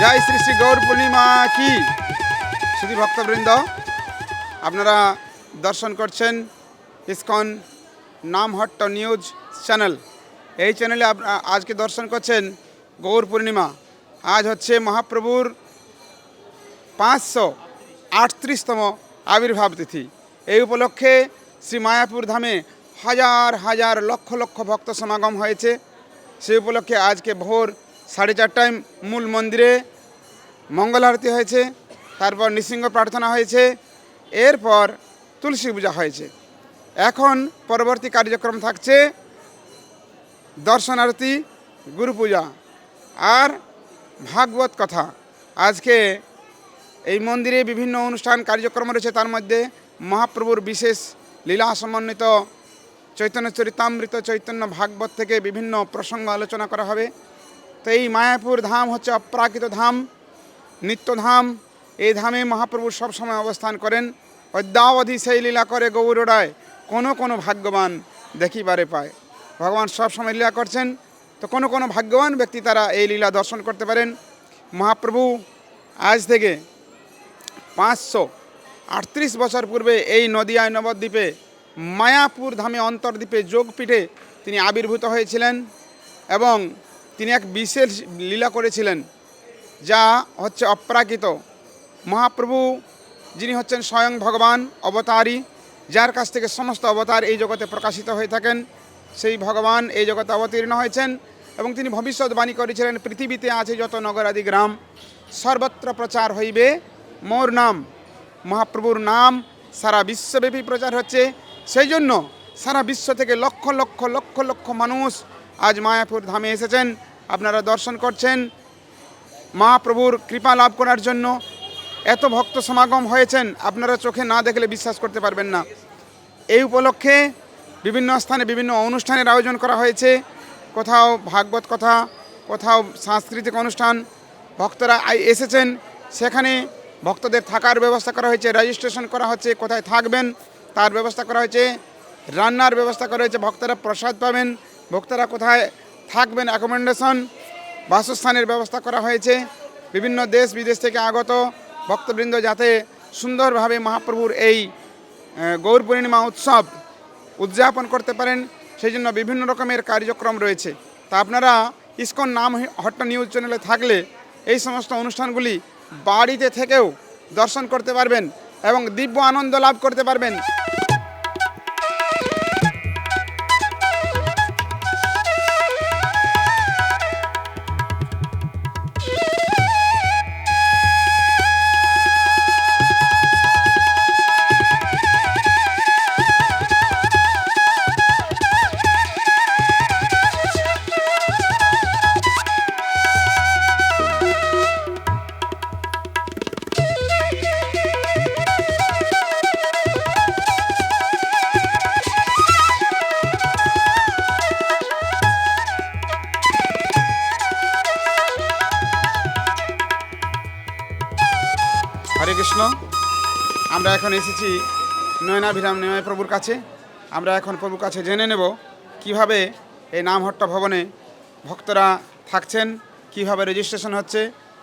জয় শ্রী শ্রী গৌর পূর্ণিমা কি? শুধু ভক্তবৃন্দ, আপনারা দর্শন করছেন ইসকন নামহট্ট নিউজ চ্যানেল। এই চ্যানেলে আজকে দর্শন করছেন গৌর পূর্ণিমা। আজ হচ্ছে মহাপ্রভুর পাঁচশো আটত্রিশতম আবির্ভাব তিথি। এই উপলক্ষে শ্রী মায়াপুর ধামে হাজার হাজার লক্ষ লক্ষ ভক্ত সমাগম হয়েছে। সেই উপলক্ষে আজকে ভোর সাড়ে চারটায় মূল মন্দিরে মঙ্গল আরতি হয়েছে, তারপর নৃসিংহ প্রার্থনা হয়েছে, এরপর তুলসী পূজা হয়েছে। এখন পরবর্তী কার্যক্রম থাকছে দর্শন আরতি গুরু পূজা আর ভাগবত কথা। আজকে এই মন্দিরে বিভিন্ন অনুষ্ঠান, কার্যক্রম রয়েছে, তার মধ্যে মহাপ্রভুর বিশেষ লীলা সমন্বিত চৈতন্য চরিতামৃত, চৈতন্য ভাগবত থেকে বিভিন্ন প্রসঙ্গ আলোচনা করা হবে। তো এই মায়াপুর ধাম হচ্ছে অপ্রাকৃত ধাম নিত্যধাম এই ধামে মহাপ্রভু সবসময় অবস্থান করেন। অদ্যাবধি সেই লীলা করে গৌরডায় কোনো কোনো ভাগ্যবান দেখিবারে পায়। ভগবান সবসময় লীলা করছেন, তো কোনো কোনো ভাগ্যবান ব্যক্তি তারা এই লীলা দর্শন করতে পারেন। মহাপ্রভু আজ থেকে পাঁচশো আটত্রিশ বছর পূর্বে এই নদিয়ায় নবদ্বীপে, মায়াপুর ধামে অন্তর্দ্বীপে যোগপীঠে তিনি আবির্ভূত হয়েছিলেন এবং তিনি এক বিশেষ লীলা করেছিলেন, যা হচ্ছে অপ্রাকৃত। মহাপ্রভু যিনি হচ্ছেন স্বয়ং ভগবান অবতারী যার কাছ থেকে সমস্ত অবতার এই জগতে প্রকাশিত হয়ে থাকেন, সেই ভগবান এই জগতে অবতীর্ণ হয়েছেন এবং তিনি ভবিষ্যৎবাণী করেছিলেন, পৃথিবীতে আছে যত নগরাদি গ্রাম, সর্বত্র প্রচার হইবে মোর নাম। মহাপ্রভুর নাম সারা বিশ্বব্যাপী প্রচার হচ্ছে। সেই জন্য সারা বিশ্ব থেকে লক্ষ লক্ষ লক্ষ লক্ষ মানুষ আজ মায়াপুর ধামে এসেছেন, আপনারা দর্শন করছেন। মহাপ্রভুর কৃপা লাভ করার জন্য এত ভক্ত সমাগম হয়েছেন, আপনারা চোখে না দেখলে বিশ্বাস করতে পারবেন না। এই উপলক্ষে বিভিন্ন স্থানে বিভিন্ন অনুষ্ঠানের আয়োজন করা হয়েছে। কোথাও ভাগবত কথা, কোথাও সাংস্কৃতিক অনুষ্ঠান, ভক্তরা এসেছেন। সেখানে ভক্তদের থাকার ব্যবস্থা করা হয়েছে রেজিস্ট্রেশন করা হচ্ছে, কোথায় থাকবেন তার ব্যবস্থা করা হয়েছে, রান্নার ব্যবস্থা করা হয়েছে, ভক্তরা প্রসাদ পাবেন। ভক্তরা কোথায় থাকবেন? অ্যাকোমোডেশন বাসস্থানের ব্যবস্থা করা হয়েছে। বিভিন্ন দেশ বিদেশ থেকে আগত ভক্তবৃন্দ যাতে সুন্দরভাবে মহাপ্রভুর এই গৌর পূর্ণিমা উৎসব উদযাপন করতে পারেন সেই জন্য বিভিন্ন রকমের কার্যক্রম রয়েছে। তা আপনারা ইসকন নাম হট্ট নিউজ চ্যানেলে থাকলে এই সমস্ত অনুষ্ঠানগুলি বাড়িতে থেকেও দর্শন করতে পারবেন এবং দিব্য আনন্দ লাভ করতে পারবেন। এসেছি নয়নাভিরাম নিময় প্রভুর কাছে। আমরা এখন প্রভুর কাছে জেনে নেব কীভাবে এই নামহট্ট ভবনে ভক্তরা থাকছেন, কীভাবে রেজিস্ট্রেশন হচ্ছে,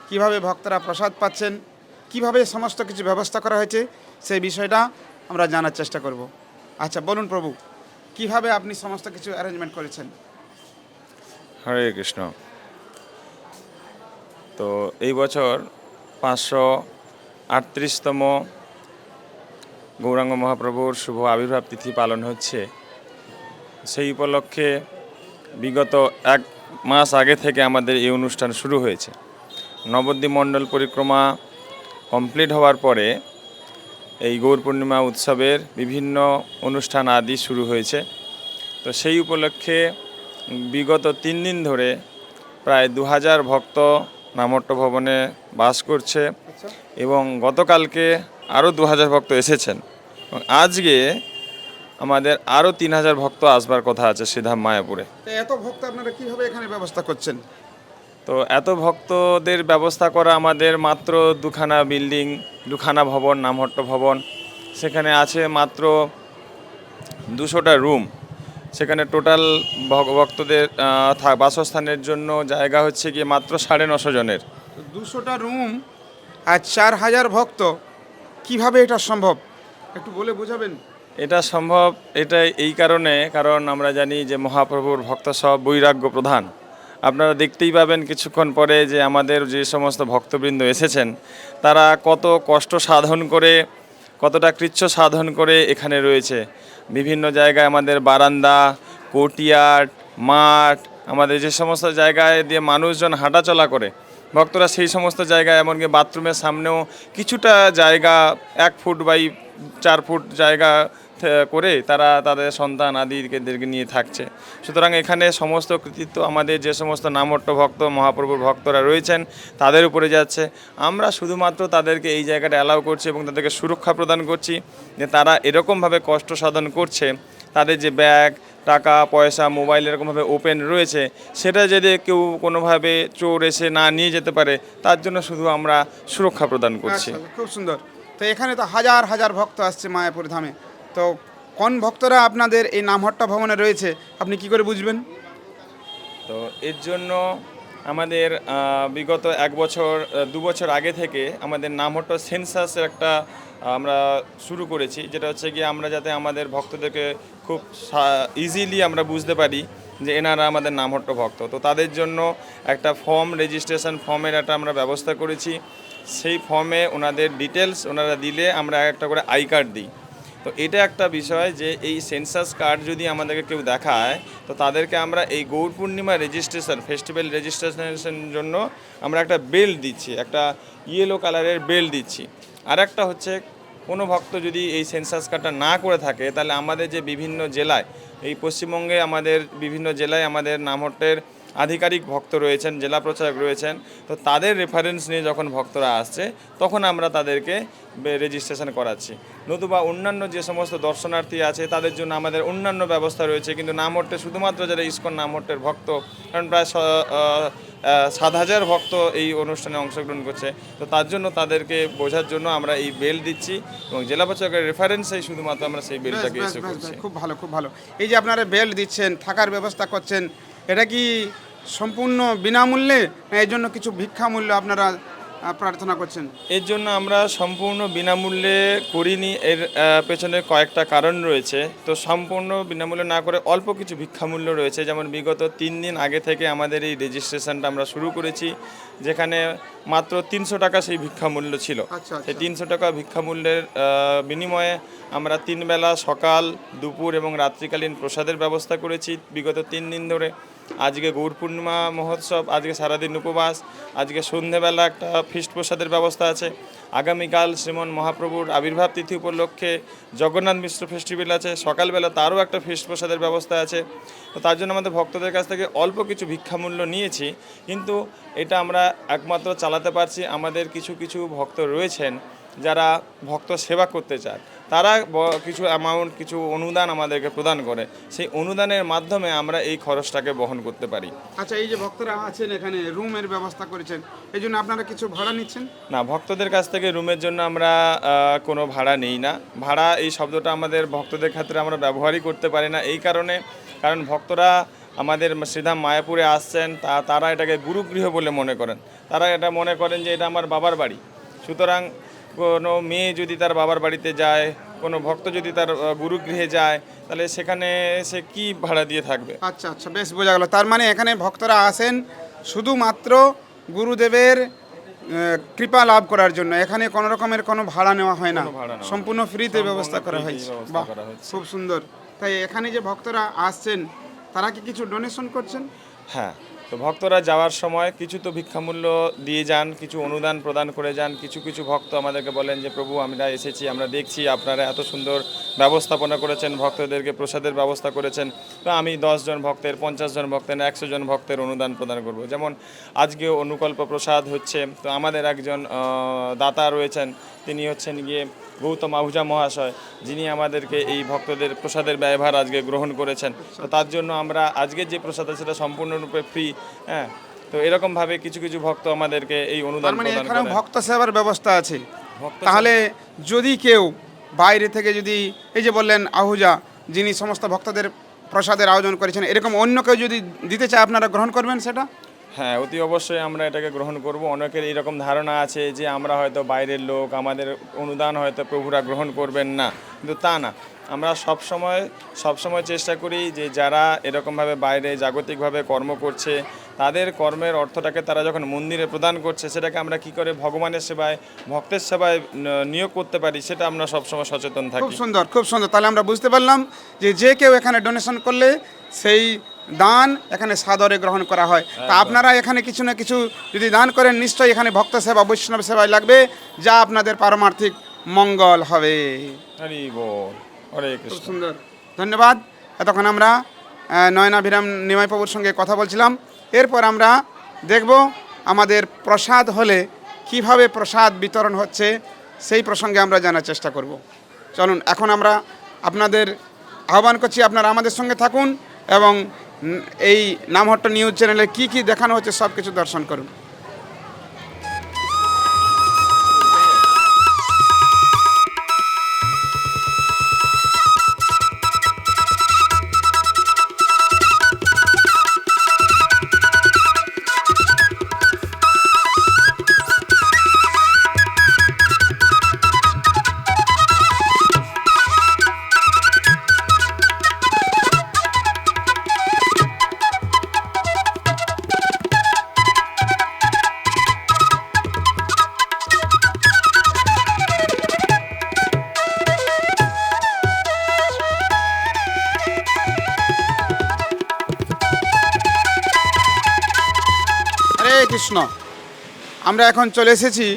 কীভাবে ভক্তরা প্রসাদ পাচ্ছেন, কীভাবে সমস্ত কিছু ব্যবস্থা করা হয়েছে, সেই বিষয়টা আমরা জানার চেষ্টা করব। আচ্ছা বলুন প্রভু, কীভাবে আপনি সমস্ত কিছু অ্যারেঞ্জমেন্ট করেছেন? হরে কৃষ্ণ। তো এই বছর পাঁচশো আটত্রিশতম গৌরাঙ্গ মহাপ্রভুর শুভ আবির্ভাব তিথি পালন হচ্ছে। সেই উপলক্ষে বিগত এক মাস আগে থেকে আমাদের এই অনুষ্ঠান শুরু হয়েছে। নবদ্বীপ মণ্ডল পরিক্রমা কমপ্লিট হওয়ার পরে এই গৌর পূর্ণিমা উৎসবের বিভিন্ন অনুষ্ঠান আদি শুরু হয়েছে। তো সেই উপলক্ষে বিগত তিন দিন ধরে প্রায় দু হাজার ভক্ত নামট্ট ভবনে বাস করছে আচ্ছা। এবং গতকালকে আরও দু হাজার ভক্ত এসেছেন। এবং আজকে আমাদের আরও তিন হাজার ভক্ত আসবার কথা আছে সিধাম মায়াপুরে। তো এত ভক্ত আপনারা কীভাবে এখানে ব্যবস্থা করছেন? তো এত ভক্তদের ব্যবস্থা করা আমাদের মাত্র দুখানা বিল্ডিং দুখানা ভবন নামহট্ট ভবন। সেখানে আছে মাত্র দুশোটা রুম। সেখানে টোটাল ভক্তদের বাসস্থানের জন্য জায়গা হচ্ছে গিয়ে মাত্র সাড়ে নশো জনের। দুশোটা রুম আর চার হাজার ভক্ত কীভাবে এটা সম্ভব? একটু বলে বোঝাবেন? এটা সম্ভব, এটা এই কারণে, কারণ আমরা জানি যে মহাপ্রভুর ভক্ত সব বৈরাগ্য প্রধান। আপনারা দেখতেই পাবেন কিছুক্ষণ পরে যে আমাদের যে সমস্ত ভক্তবৃন্দ এসেছেন, তারা কত কষ্ট সাধন করে, কতটা কৃচ্ছ সাধন করে এখানে রয়েছে। বিভিন্ন জায়গায় আমাদের বারান্দা কোর্টিয়ার্ড মাঠ, আমাদের যে সমস্ত জায়গায় দিয়ে মানুষজন হাঁটাচলা করে। ভক্তরা সেই সমস্ত জায়গায়, এমনকি বাথরুমের সামনেও কিছুটা জায়গা, এক ফুট বাই চার ফুট জায়গা করে তারা তাদের সন্তান আদিদেরকে নিয়ে থাকছে। সুতরাং এখানে সমস্ত কৃতিত্ব আমাদের যে সমস্ত নামট্য ভক্ত, মহাপ্রভুর ভক্তরা রয়েছেন, তাদের উপরে যাচ্ছে। আমরা শুধুমাত্র তাদেরকে এই জায়গাটা অ্যালাউ করছি এবং তাদেরকে সুরক্ষা প্রদান করছি যে তারা এরকমভাবে কষ্ট সাধন করছে। তাদের যে ব্যাগ, টাকা, পয়সা, মোবাইল এরকমভাবে ওপেন রয়েছে, সেটা যদি কেউ কোনোভাবে চোর এসে না নিয়ে যেতে পারে, তার জন্য শুধু আমরা সুরক্ষা প্রদান করছি। খুব সুন্দর। তো এখানে তো হাজার হাজার ভক্ত আসছে মায়াপুর ধামে। তো কোন ভক্তরা আপনাদের এই নামহট্টা ভবনে রয়েছে, আপনি কি করে বুঝবেন? তো এর জন্য আমাদের বিগত এক বছর দু বছর আগে থেকে আমাদের নামহট্ট সেন্সাসের একটা আমরা শুরু করেছি, যেটা হচ্ছে কি আমরা যাতে আমাদের ভক্তদেরকে খুব ইজিলি আমরা বুঝতে পারি যে এনারা আমাদের নামহট্ট ভক্ত। তো তাদের জন্য একটা ফর্ম রেজিস্ট্রেশন ফর্মের একটা আমরা ব্যবস্থা করেছি। সেই ফর্মে ওনাদের ডিটেলস ওনারা দিলে আমরা একটা করে আই কার্ড দিই। তো এটা একটা বিষয় যে এই সেন্সাস কার্ড যদি আমাদেরকে কেউ দেখায়, তো তাদেরকে আমরা এই গৌর পূর্ণিমা রেজিস্ট্রেশন ফেস্টিভ্যাল রেজিস্ট্রেশনের জন্য আমরা একটা বেল্ট দিচ্ছি, একটা ইয়েলো কালারের বেল্ট দিচ্ছি। আর একটা হচ্ছে, কোনো ভক্ত যদি এই সেন্সাস কার্ডটা না করে থাকে, তাহলে আমাদের যে বিভিন্ন জেলায়, এই পশ্চিমবঙ্গে আমাদের বিভিন্ন জেলায় আমাদের নামহট্টের আধিকারিক ভক্ত রয়েছেন জেলা প্রচারক রয়েছেন তো তাদের রেফারেন্স নিয়ে যখন ভক্তরা আসছে তখন আমরা তাদেরকে রেজিস্ট্রেশন করাচ্ছি। নতুবা অন্যান্য যে সমস্ত দর্শনার্থী আছে তাদের জন্য আমাদের অন্যান্য ব্যবস্থা রয়েছে কিন্তু নামহট্টে শুধুমাত্র যারা ইস্কন নামহট্টের ভক্ত কারণ প্রায় সাত হাজার ভক্ত এই অনুষ্ঠানে অংশগ্রহণ করছে তো তার জন্য তাদেরকে বোঝার জন্য আমরা এই বেল দিচ্ছি এবং জেলা প্রচারকের রেফারেন্সেই শুধুমাত্র আমরা সেই বেলটাকে বেশ, ইস্যু করছি। খুব ভালো খুব ভালো। এই যে আপনারা বেল্ট দিচ্ছেন থাকার ব্যবস্থা করছেন এটা কি সম্পূর্ণ বিনামূল্যে না এর জন্য কিছু ভিক্ষা মূল্য আপনারা প্রার্থনা করছেন? এর জন্য আমরা সম্পূর্ণ বিনামূল্যে করিনি এর পেছনে কয়েকটা কারণ রয়েছে। তো সম্পূর্ণ বিনামূল্যে না করে অল্প কিছু ভিক্ষামূল্য রয়েছে যেমন বিগত তিন দিন আগে থেকে আমাদের এই রেজিস্ট্রেশনটা আমরা শুরু করেছি যেখানে মাত্র তিনশো টাকা সেই ভিক্ষামূল্য ছিল। আচ্ছা, সেই আচ্ছা। তিনশো টাকা ভিক্ষামূল্যের বিনিময়ে আমরা তিন বেলা সকাল দুপুর এবং রাত্রিকালীন প্রসাদের ব্যবস্থা করেছি। বিগত তিন দিন ধরে আজকে গৌর পূর্ণিমা মহোৎসব, আজকে সারাদিন উপবাস, আজকে সন্ধেবেলা একটা ফিস্ট প্রসাদের ব্যবস্থা আছে। আগামীকাল শ্রীমন মহাপ্রভুর আবির্ভাব তিথি উপলক্ষে জগন্নাথ মিশ্র ফেস্টিভ্যাল আছে। সকালবেলা তারও একটা ফিস্ট প্রসাদের ব্যবস্থা আছে। তো তার জন্য আমাদের ভক্তদের কাছ থেকে অল্প কিছু ভিক্ষামূল্য নিয়েছি, কিন্তু এটা আমরা একমাত্র চালাতে পারছি। আমাদের কিছু কিছু ভক্ত রয়েছেন যারা ভক্ত সেবা করতে চায় তারা কিছু অ্যামাউন্ট কিছু অনুদান আমাদেরকে প্রদান করে। সেই অনুদানের মাধ্যমে আমরা এই খরচটাকে বহন করতে পারি। আচ্ছা এই যে ভক্তরা আছেন এখানে রুমের ব্যবস্থা করেছেন এই জন্য আপনারা কিছু ভাড়া নিচ্ছেন? না ভক্তদের কাছ থেকে রুমের জন্য আমরা কোনো ভাড়া নেই না। ভাড়া এই শব্দটা আমাদের ভক্তদের ক্ষেত্রে আমরা ব্যবহারই করতে পারি না। এই কারণে কারণ ভক্তরা আমাদের শ্রীধাম মায়াপুরে আসছেন তা তারা এটাকে গুরুগৃহ বলে মনে করেন। তারা এটা মনে করেন যে এটা আমার বাবার বাড়ি। সুতরাং কোনো মেয়ে যদি তার বাবার বাড়িতে যায় কোনো ভক্ত যদি তার গুরুগৃহে যায় তাহলে সেখানে সে কি ভাড়া দিয়ে থাকবে? আচ্ছা আচ্ছা বেশ বোঝা গেল। তার মানে এখানে ভক্তরা আসেন শুধুমাত্র গুরুদেবের কৃপা লাভ করার জন্য। এখানে কোনো রকমের কোনো ভাড়া নেওয়া হয় না। সম্পূর্ণ ফ্রিতে ব্যবস্থা করা হয়েছে। বাহ। খুব সুন্দর। তাই এখানে যে ভক্তরা আসছেন তারা কি কিছু ডোনেশন করছেন? হ্যাঁ তো ভক্তরা যাওয়ার সময় কিছু তো ভিক্ষামূল্য দিয়ে যান, কিছু অনুদান প্রদান করে যান, কিছু কিছু ভক্ত আমাদেরকে বলেন যে, প্রভু, আমরা এসেছি, আমরা দেখছি, আপনারা এত সুন্দর ব্যবস্থাপনা করেছেন, ভক্তদেরকে প্রসাদের ব্যবস্থা করেছেন। তো আমি জন ভক্তের, পঞ্চাশ জন ভক্তের একশো জন ভক্তের অনুদান প্রদান করব। যেমন আজকে অনুকল্প প্রসাদ হচ্ছে, তো আমাদের একজন দাতা রয়েছেন, তিনি হচ্ছেন গিয়ে গৌতম আহুজা মহাশয় যিনি আমাদেরকে এই ভক্তদের প্রসাদের ব্যয়ভার আজকে গ্রহণ করেছেন। তো তার জন্য আমরা আজকের যে প্রসাদ আছে সেটা সম্পূর্ণরূপে ফ্রি হ্যাঁ? তো এরকমভাবে কিছু কিছু ভক্ত আমাদেরকে এই অনুদান মানে এখানে ভক্ত সেবার ব্যবস্থা আছে। তাহলে যদি কেউ বাইরে থেকে যদি এই যে বললেন আহুজা যিনি সমস্ত ভক্তদের প্রসাদের আয়োজন করেছেন এরকম অন্য কেউ যদি দিতে চায় আপনারা গ্রহণ করবেন সেটা? হ্যাঁ অতি অবশ্যই আমরা এটাকে গ্রহণ করব। অনেকের এইরকম ধারণা আছে যে আমরা হয়তো বাইরের লোক, আমাদের অনুদান হয়তো প্রভুরা গ্রহণ করবেন না। কিন্তু তা না। আমরা সবসময় সবসময় চেষ্টা করি যে যারা এরকমভাবে বাইরে জাগতিকভাবে কর্ম করছে, তাদের কর্মের অর্থটাকে তারা যখন মন্দিরে প্রদান করছে, সেটাকে আমরা কি করে ভগবানের সেবায়, ভক্তের সেবায় নিয়োগ করতে পারি, সেটা আমরা সবসময় সচেতন থাকি। খুব সুন্দর খুব সুন্দর। তাহলে আমরা বুঝতে পারলাম যে যে কেউ এখানে ডোনেশন করলে, সেই দান এখানে সাদরে গ্রহণ করা হয়। তা আপনারা এখানে কিছু না কিছু যদি দান করেন নিশ্চয়ই এখানে ভক্ত সেবা বৈষ্ণব সেবায় লাগবে যা আপনাদের পারমার্থিক মঙ্গল হবে। সুন্দর। ধন্যবাদ। এতক্ষণ আমরা নয়নাভিরাম নিমাইবাবুর সঙ্গে কথা বলছিলাম। এরপর আমরা দেখব আমাদের প্রসাদ হলে কীভাবে প্রসাদ বিতরণ হচ্ছে সেই প্রসঙ্গে আমরা জানার চেষ্টা করব। চলুন এখন আমরা আপনাদের আহ্বান করছি আপনারা আমাদের সঙ্গে থাকুন এবং এই নামহট্ট নিউজ চ্যানেলে কি কি দেখানো হচ্ছে সব কিছু দর্শন করুন। কৃষ্ণ আমরা এখন চলে এসেছি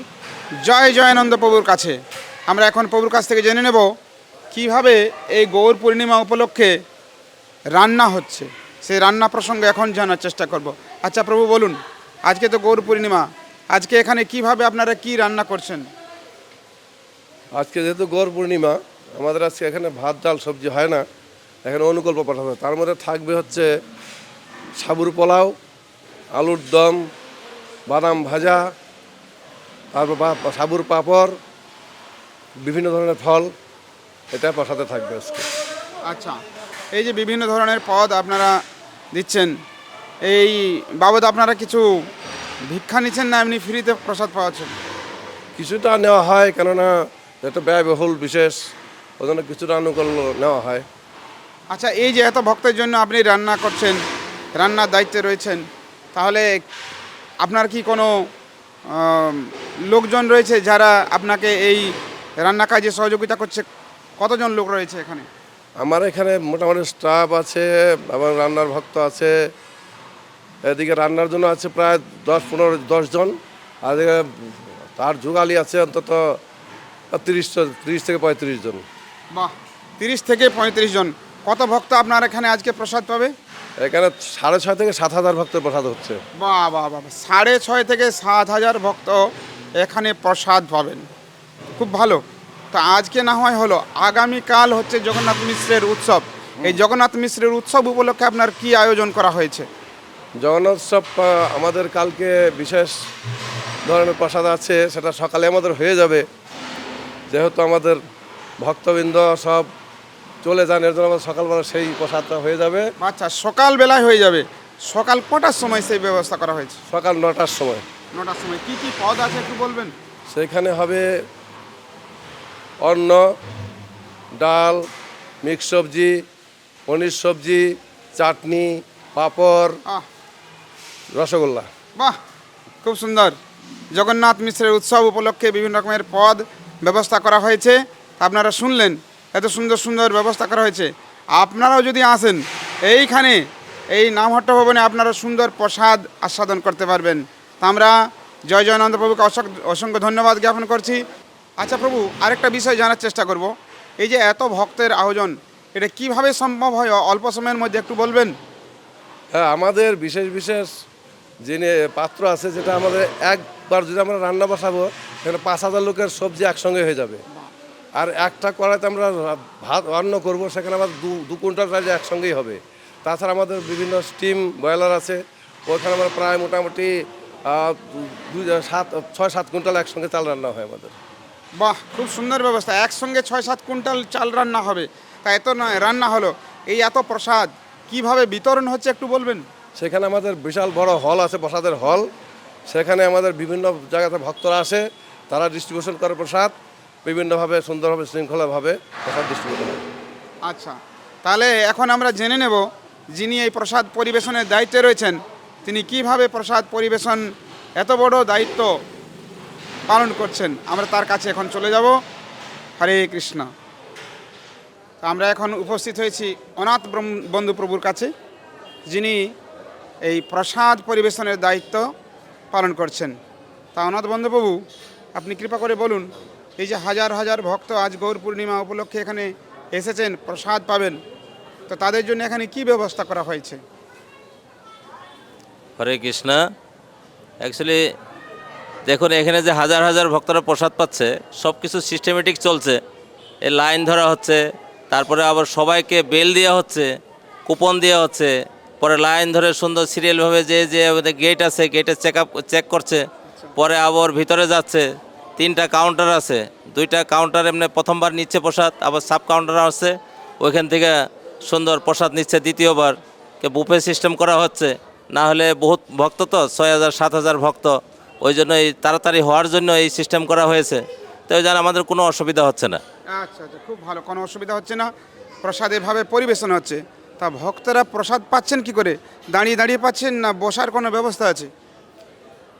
জয় জয়ানন্দ প্রভুর কাছে। আমরা এখন প্রভুর কাছ থেকে জেনে নেব কীভাবে এই গৌর পূর্ণিমা উপলক্ষে রান্না হচ্ছে। সেই রান্না প্রসঙ্গে এখন জানার চেষ্টা করব। আচ্ছা প্রভু, বলুন, আজকে তো গৌর পূর্ণিমা, আজকে এখানে কীভাবে আপনারা কি রান্না করছেন? আজকে যেহেতু গৌর পূর্ণিমা, আমাদের আজকে এখানে ভাত, ডাল, সবজি হয় না, এখানে অনুকল্প পাঠাবে তার মধ্যে থাকবে হচ্ছে সাবুর পোলাও, আলুর দম বাদাম ভাজা তারপর বা- সাবুর পাঁপড় বিভিন্ন ধরনের ফল এটা প্রসাদে থাকবে আজকে। আচ্ছা এই যে বিভিন্ন ধরনের পদ আপনারা দিচ্ছেন এই বাবদ আপনারা কিছু ভিক্ষা নিচ্ছেন না এমনি ফ্রিতে প্রসাদ পাওয়াচ্ছেন? কিছুটা নেওয়া হয় কেননা এটা ব্যয়বহুল বিশেষ ওই জন্য কিছুটা অনুকূল্য নেওয়া হয়। আচ্ছা এই যে এত ভক্তের জন্য আপনি রান্না করছেন রান্নার দায়িত্বে রয়েছেন তাহলে আপনার কি কোনো লোকজন রয়েছে যারা আপনাকে এই রান্না কাজে সহযোগিতা করছে? কতজন লোক রয়েছে এখানে? আমার এখানে মোটামুটি স্টাফ আছে এবং রান্নার ভক্ত আছে। এদিকে রান্নার জন্য আছে প্রায় দশ পনেরো দশ জন। আর এদিকে তার যুগালি আছে অন্তত তিরিশ তিরিশ থেকে পঁয়ত্রিশ জন। বাহ তিরিশ থেকে পঁয়ত্রিশ জন। কত ভক্ত আপনার এখানে আজকে প্রসাদ পাবে? এখানে সাড়ে ছয় থেকে সাত হাজার ভক্তের প্রসাদ হচ্ছে। বাহ বাহ বাহ বাহ। সাড়ে ছয় থেকে সাত হাজার ভক্ত এখানে প্রসাদ পাবেন। খুব ভালো। তো আজকে না হয় হলো আগামীকাল হচ্ছে জগন্নাথ মিশ্রের উৎসব। এই জগন্নাথ মিশ্রের উৎসব উপলক্ষে আপনার কি আয়োজন করা হয়েছে? জগন্নাথ উৎসব আমাদের কালকে বিশেষ ধরনের প্রসাদ আছে সেটা সকালে আমাদের হয়ে যাবে। যেহেতু আমাদের ভক্তবৃন্দ সব চলে যান এর জন্য আমাদের সকালবেলা সেই প্রসাদটা হয়ে যাবে। আচ্ছা সকালবেলায় হয়ে যাবে। সকাল কটার সময় সেই ব্যবস্থা করা হয়েছে? সকাল নটার সময়। নটার সময়। কি কি পদ আছে একটু বলবেন? সেখানে হবে অন্ন ডাল মিক্স সবজি পনির সবজি চাটনি পাঁপড় রসগোল্লা। বাহ! খুব সুন্দর। জগন্নাথ মিশ্রের উৎসব উপলক্ষে বিভিন্ন রকমের পদ ব্যবস্থা করা হয়েছে। আপনারা শুনলেন এত সুন্দর সুন্দর ব্যবস্থা করা হয়েছে। আপনারাও যদি আসেন, এইখানে, এই নামহট্ট ভবনে আপনারা সুন্দর প্রসাদ আস্বাদন করতে পারবেন। তা আমরা জয় জয়নন্দ প্রভুকে অসংখ্য ধন্যবাদ জ্ঞাপন করছি। আচ্ছা প্রভু, আরেকটা বিষয় জানার চেষ্টা করব। এই যে এত ভক্তের আয়োজন, এটা কীভাবে সম্ভব হয়? অল্প সময়ের মধ্যে একটু বলবেন? হ্যাঁ আমাদের বিশেষ বিশেষ যিনি পাত্র আছে, যেটা আমাদের একবার যদি আমরা রান্না বসাবো সেখানে পাঁচ হাজার লোকের সবজি একসঙ্গে হয়ে যাবে। আর একটা কড়াইতে আমরা ভাত রান্না করব সেখানে আমাদের দু দু কুইন্টাল রাইজ একসঙ্গেই হবে। তাছাড়া আমাদের বিভিন্ন স্টিম বয়লার আছে ওখানে আমরা প্রায় মোটামুটি দুই সাত ছয় সাত কুইন্টাল একসঙ্গে চাল রান্না হয় আমাদের। বাহ খুব সুন্দর ব্যবস্থা। একসঙ্গে ছয় সাত কুইন্টাল চাল রান্না হবে। তা এত নয় রান্না হলো। এই এত প্রসাদ কীভাবে বিতরণ হচ্ছে একটু বলবেন? সেখানে আমাদের বিশাল বড় হল আছে প্রসাদের হল। সেখানে আমাদের বিভিন্ন জায়গাতে ভক্তরা আসে তারা ডিস্ট্রিবিউশন করে প্রসাদ। বিভিন্নভাবে, সুন্দরভাবে, শৃঙ্খলাভাবে প্রসাদ ডিস্ট্রিবিউশন আচ্ছা। তাহলে এখন আমরা জেনে নেব যিনি এই প্রসাদ পরিবেশনের দায়িত্বে রয়েছেন, তিনি কীভাবে প্রসাদ পরিবেশন এত বড় দায়িত্ব পালন করছেন? আমরা তার কাছে এখন চলে যাব। হরে কৃষ্ণ। আমরা এখন উপস্থিত হয়েছি অনাথ বন্ধু প্রভুর কাছে, যিনি এই প্রসাদ পরিবেশনের দায়িত্ব পালন করছেন। তা অনাথ বন্ধুপ্রভু, আপনি কৃপা করে বলুন এই যে হাজার হাজার ভক্ত আজ গৌর পূর্ণিমা উপলক্ষে এখানে এসেছেন, প্রসাদ পাবেন, তো তাদের জন্য এখানে কি ব্যবস্থা করা হয়েছে? হরে কৃষ্ণ। অ্যাকচুয়ালি দেখুন, এখানে যে হাজার হাজার ভক্তরা প্রসাদ পাচ্ছে সব কিছু সিস্টেমেটিক চলছে। এই লাইন ধরা হচ্ছে, তারপরে আবার সবাইকে বেল দেওয়া হচ্ছে কুপন দেওয়া হচ্ছে, পরে লাইন ধরে সুন্দর সিরিয়ালভাবে যে যে গেট আছে গেটে চেক আপ চেক করছে, পরে আবার ভিতরে যাচ্ছে। তিনটা কাউন্টার আছে। দুইটা কাউন্টার এমনি প্রথমবার নিচ্ছে প্রসাদ, আবার সাব কাউন্টার আছে। ওইখান থেকে সুন্দর প্রসাদ নিচ্ছে দ্বিতীয়বার। কে বুফে সিস্টেম করা হচ্ছে। না হলে বহুত ভক্ত তো, ছয় হাজার, সাত হাজার ভক্ত। ওই জন্য এই তাড়াতাড়ি হওয়ার জন্য এই সিস্টেম করা হয়েছে। তো ওই জন্য আমাদের কোনো অসুবিধা হচ্ছে না। আচ্ছা আচ্ছা খুব ভালো। কোনো অসুবিধা হচ্ছে না। প্রসাদ এভাবে পরিবেশন হচ্ছে। তা ভক্তরা প্রসাদ পাচ্ছেন কি করে? দাঁড়িয়ে দাঁড়িয়ে পাচ্ছেন না বসার কোনো ব্যবস্থা আছে?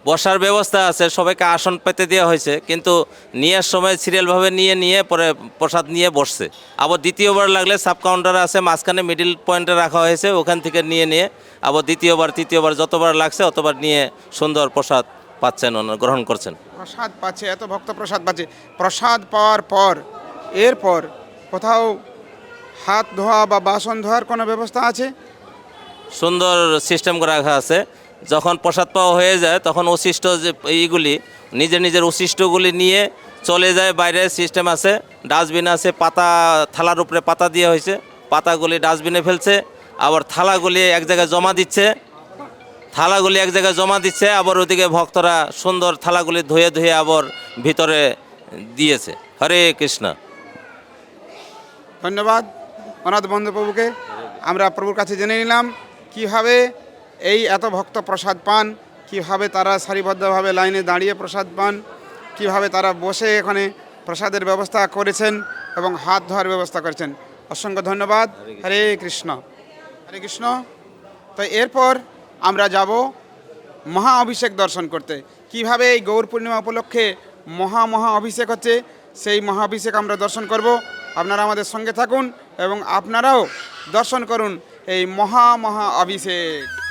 বসার ব্যবস্থা আছে সবাইকে আসন পেতে দেওয়া হয়েছে কিন্তু নেওয়ার সময় সিরিয়ালভাবে নিয়ে নিয়ে পরে প্রসাদ নিয়ে বসছে। আবার দ্বিতীয়বার লাগলে সাব কাউন্টার আছে মাঝখানে মিডিল পয়েন্টে রাখা হয়েছে ওখান থেকে নিয়ে নিয়ে আবার দ্বিতীয়বার তৃতীয়বার যতবার লাগছে অতবার নিয়ে সুন্দর প্রসাদ পাচ্ছেন ওনারা গ্রহণ করছেন। প্রসাদ পাচ্ছে এত ভক্ত প্রসাদ পাচ্ছে। প্রসাদ পাওয়ার পর এরপর কোথাও হাত ধোয়া বা বাসন ধোয়ার কোনো ব্যবস্থা আছে? সুন্দর সিস্টেম করে রাখা আছে যখন প্রসাদ পাওয়া হয়ে যায়, তখন অশিষ্ট যে এইগুলি নিজের নিজের অশিষ্টগুলি নিয়ে চলে যায়, বাইরে সিস্টেম আছে ডাস্টবিন আছে, পাতা, থালার উপরে পাতা দেওয়া হয়েছে, পাতাগুলি ডাস্টবিনে ফেলছে, আবার থালাগুলি এক জায়গায় জমা দিচ্ছে, থালাগুলি এক জায়গায় জমা দিচ্ছে, আবার ওদিকে ভক্তরা সুন্দর থালাগুলি ধুয়ে ধুয়ে আবার ভিতরে দিয়েছে। হরে কৃষ্ণ। ধন্যবাদ, অনাথ বন্ধুপ্রভুকে আমরা প্রভুর কাছে জেনে নিলাম কীভাবে এই এত ভক্ত প্রসাদ পান কীভাবে তারা সারিবদ্ধভাবে লাইনে দাঁড়িয়ে প্রসাদ পান কীভাবে তারা বসে এখানে প্রসাদের ব্যবস্থা করেছেন এবং হাত ধোয়ার ব্যবস্থা করেছেন। অসংখ্য ধন্যবাদ। হরে কৃষ্ণ। হরে কৃষ্ণ। তো এরপর আমরা যাব মহা অভিষেক দর্শন করতে। কীভাবে এই গৌর পূর্ণিমা উপলক্ষে মহা মহা অভিষেক হচ্ছে সেই মহা অভিষেক আমরা দর্শন করব। আপনারা আমাদের সঙ্গে থাকুন এবং আপনারাও দর্শন করুন এই মহা মহা অভিষেক।